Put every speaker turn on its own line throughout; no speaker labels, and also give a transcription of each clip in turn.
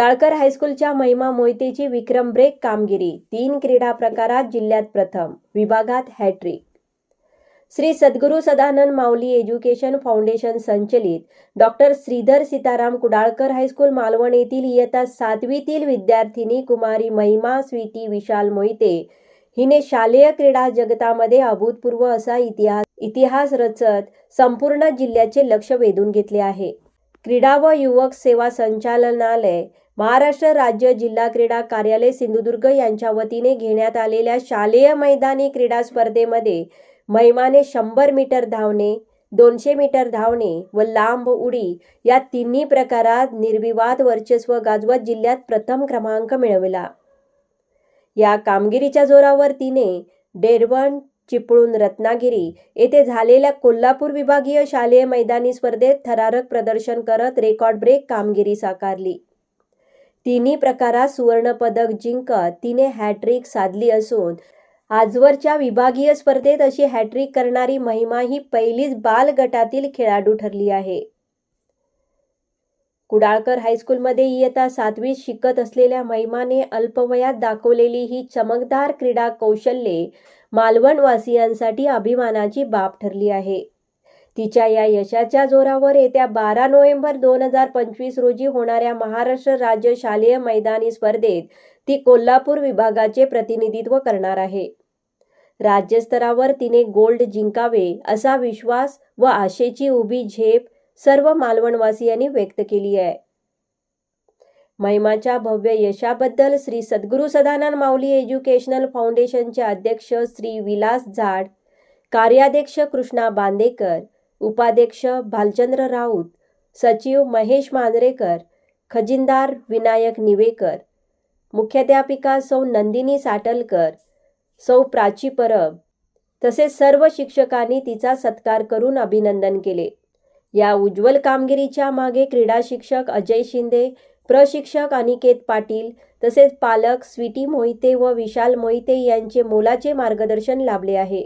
कुडाळकर हायस्कूलच्या महिमा मोहितेची विक्रम ब्रेक कामगिरी. तीन क्रीडा प्रकारात जिल्ह्यात प्रथम विभागात hat trick. Shri Sadguru Sadanand Mauli education foundation संचलित. Doctor Shridhar Sitaram Kudalkar high school Malvan येथील इयत्ता सातवीतील विद्यार्थिनी कुमारी महिमा स्वीटी विशाल मोहिते. हिने शालेय क्रीडा जगतामध्ये अभूतपूर्व असा इतिहास इतिहास रचत संपूर्ण जिल्ह्याचे लक्ष वेधून घेतले आहे. क्रीडा व युवक सेवा संचालनालय महाराष्ट्र राज्य जिल्हा क्रीडा कार्यालय सिंधुदुर्ग यांच्या वतीने घेण्यात आलेल्या शालेय मैदानी क्रीडा स्पर्धेमध्ये महिमाने शंभर मीटर धावणे दोनशे मीटर धावणे व लांब उडी या तिन्ही प्रकारात निर्विवाद वर्चस्व गाजवत जिल्ह्यात प्रथम क्रमांक मिळविला. या कामगिरीच्या जोरावर तिने डेरवण चिपळूण रत्नागिरी येथे झालेल्या कोल्हापूर विभागीय शालेय मैदानी स्पर्धेत थरारक प्रदर्शन करत रेकॉर्ड ब्रेक कामगिरी साकारली. तिन्ही प्रकारात सुवर्णपदक जिंकत तिने हॅट्रिक साधली असून आजवरच्या विभागीय स्पर्धेत अशी हॅट्रिक करणारी महिमा ही पहिलीच बाल गटातील खेळाडू ठरली आहे. कुडाळकर हायस्कूलमध्ये इयत्ता सातवीत शिकत असलेल्या महिमाने अल्पवयात दाखवलेली ही चमकदार क्रीडा कौशल्ये मालवणवासियांसाठी अभिमानाची बाब ठरली आहे. तिच्या या यशाच्या जोरावर येत्या बारा नोव्हेंबर दोन हजार पंचवीस रोजी होणाऱ्या महाराष्ट्र राज्य शालेय मैदानी स्पर्धेत ती कोल्हापूर विभागाचे प्रतिनिधित्व करणार आहे. राज्यस्तरावर तिने गोल्ड जिंकावे असा विश्वास व आशेची उभी झेप सर्व मालवणवासियांनी व्यक्त केली आहे. महिमाच्या भव्य यशाबद्दल श्री सद्गुरू सदानंद माऊली एज्युकेशनल फाउंडेशनचे अध्यक्ष श्री विलास झाड कार्याध्यक्ष कृष्णा बांदेकर उपाध्यक्ष भालचंद्र राऊत सचिव महेश मांजरेकर खजिनदार विनायक निवेकर मुख्याध्यापिका सौ नंदिनी साटलकर सौ प्राची परब तसेच सर्व शिक्षकांनी तिचा सत्कार करून अभिनंदन केले. या उज्ज्वल कामगिरीच्या मागे क्रीडा शिक्षक अजय शिंदे प्रशिक्षक अनिकेत पाटील तसेच पालक स्वीटी मोहिते व विशाल मोहिते यांचे मोलाचे मार्गदर्शन लाभले आहे.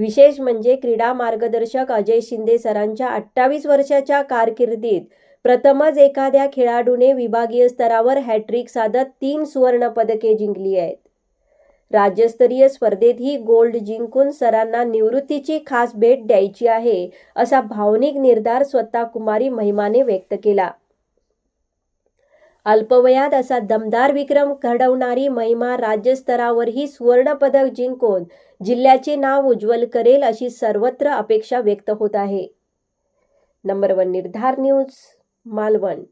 विशेष म्हणजे क्रीडा मार्गदर्शक अजय शिंदे सरांच्या अठ्ठावीस वर्षाच्या कारकिर्दीत प्रथमच एखाद्या खेळाडूने विभागीय स्तरावर हॅट्रिक साधत तीन सुवर्ण पदके जिंकली आहेत. राज्यस्तरीय स्पर्धेतही गोल्ड जिंकून सरांना निवृत्तीची खास भेट द्यायची आहे असा भावनिक निर्धार स्वतः कुमारी महिमाने व्यक्त केला. अल्पवयात असा दमदार विक्रम घडवणारी महिमा राज्यस्तरावरही सुवर्ण पदक जिंकून जिल्ह्याचे नाव उज्ज्वल करेल अशी सर्वत्र अपेक्षा व्यक्त होत आहे. Number one Nirdhar news Malvan.